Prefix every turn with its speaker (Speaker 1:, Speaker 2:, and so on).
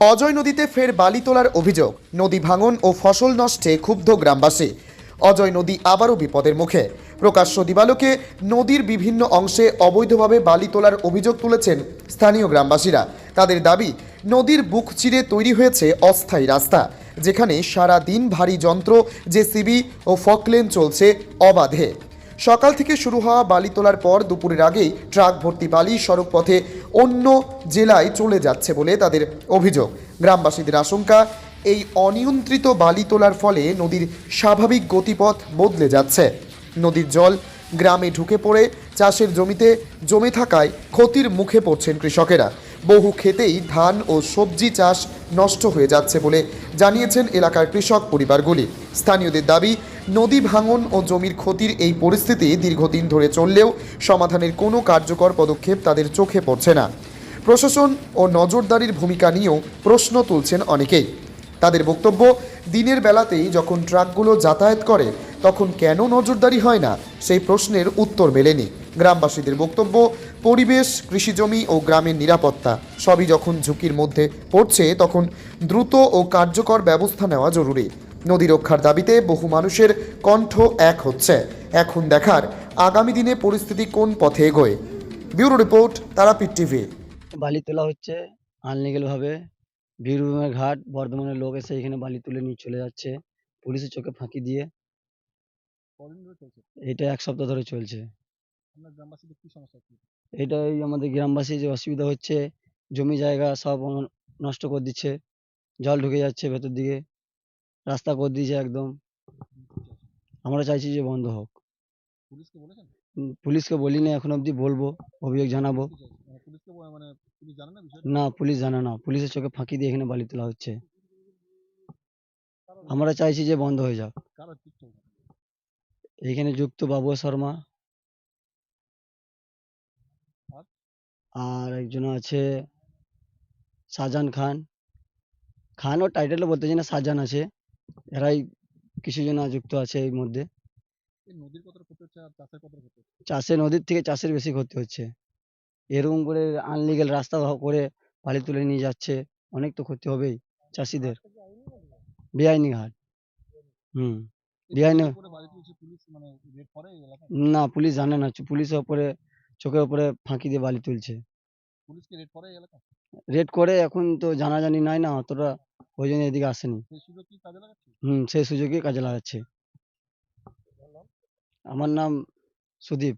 Speaker 1: অজয় নদীতে ফের বালি তোলার অভিযোগ। নদী ভাঙন ও ফসল নষ্টে ক্ষুব্ধ গ্রামবাসী। অজয় নদী আবারও বিপদের মুখে। প্রকাশ্য দিবালোকে নদীর বিভিন্ন অংশে অবৈধভাবে বালি তোলার অভিযোগ তুলেছেন স্থানীয় গ্রামবাসীরা। তাদের দাবি, নদীর বুক চিরে তৈরি হয়েছে অস্থায়ী রাস্তা, যেখানে সারা দিন ভারী যন্ত্র, জেসিবি ও ফকলেন চলছে অবাধে। সকাল থেকে শুরু হওয়া বালি তোলার পর দুপুরের আগেই ট্রাক ভর্তি বালি সড়ক পথে অন্য জেলায় চলে যাচ্ছে বলে তাদের অভিযোগ। গ্রামবাসীদের আশঙ্কা, এই অনিয়ন্ত্রিত বালি তোলার ফলে নদীর স্বাভাবিক গতিপথ বদলে যাচ্ছে। নদীর জল গ্রামে ঢুকে পড়ে, চাষের জমিতে জমে থাকায় ক্ষতির মুখে পড়ছেন কৃষকেরা। বহু ক্ষেতেই ধান ও সবজি চাষ নষ্ট হয়ে যাচ্ছে বলে জানিয়েছেন এলাকার কৃষক পরিবারগুলি। স্থানীয়দের দাবি নদী ভাঙন ও জমির ক্ষতির এই পরিস্থিতি দীর্ঘদিন ধরে চললেও সমাধানের কোনো কার্যকর পদক্ষেপ তাদের চোখে পড়ছে না। প্রশাসন ও নজরদারির ভূমিকা নিয়েও প্রশ্ন তুলছেন অনেকেই। তাদের বক্তব্য, দিনের বেলাতেই যখন ট্রাকগুলো যাতায়াত করে, তখন কেন নজরদারি হয় না? সেই প্রশ্নের উত্তর মেলেনি। গ্রামবাসীদের বক্তব্য, পরিবেশ, কৃষিজমি ও গ্রামের নিরাপত্তা সবই যখন ঝুঁকির মধ্যে পড়ছে, তখন দ্রুত ও কার্যকর ব্যবস্থা নেওয়া জরুরি। নদী রক্ষার দাবিতে বহু মানুষের কণ্ঠ এক হচ্ছে। এখন দেখার আগামী দিনে পরিস্থিতি কোন পথে এগোয়। Bureau report Tarapith TV.
Speaker 2: বালি তোলা হচ্ছে আনলিগেল ভাবে বীরভূমের ঘাট। বর্ধমানের লোক এসে এখানে বালি তুলে নিয়ে চলে যাচ্ছে। পুলিশের চোখে ফাঁকি দিয়ে। এটা এক সপ্তাহ ধরে চলছে।
Speaker 3: এটা গ্রামবাসীদের কি সমস্যা? হচ্ছে
Speaker 2: এটাই আমাদের গ্রামবাসী যে অসুবিধা হচ্ছে জমি জায়গা সব নষ্ট করে দিচ্ছে জল ঢুকে যাচ্ছে ভেতর দিকে। রাস্তা করে দিয়েছে একদম। আমরা চাইছি যে বন্ধ হোক।
Speaker 3: পুলিশকে বলেছেন?
Speaker 2: উম, পুলিশকে বলিনি এখন অবধি বলব অভিযোগ জানাব?
Speaker 3: মানে পুলিশকে মানে পুলিশ জানে না বিষয়টা?
Speaker 2: না পুলিশ জানে না। পুলিশের চোখে ফাঁকি দিয়ে এখানে বালি তোলা হচ্ছে। আমরা চাইছি যে বন্ধ হয়ে যাক।
Speaker 3: কারও
Speaker 2: এখানে যুক্ত বাবু শর্মা।
Speaker 3: আর?
Speaker 2: আর একজন আছে শাহজাহান খান। খান ও টাইটেলে বলতে চাই না শাহজাহান আছে। এরাই কিছু জন যুক্ত আছে এর মধ্যে। চাষে নদীর থেকে চাষের বেশি ক্ষতি হচ্ছে। এরকম করে আনলিগেল রাস্তা করে বালি তুলে নিয়ে যাচ্ছে অনেক তো ক্ষতি হবেই চাষিদের। বেআইনি ঘাট হুম বেআইনি
Speaker 3: মানে
Speaker 2: না পুলিশ জানে না পুলিশের ওপরে চোখের উপরে ফাঁকি দিয়ে বালি তুলছে।
Speaker 3: রেড করে
Speaker 2: এখন তো জানাজানি নাই না অতটা ওই জন্য এদিকে আসেনি। হুম সেই সুযোগই কাজে লাগাচ্ছে। আমার নাম সুদীপ।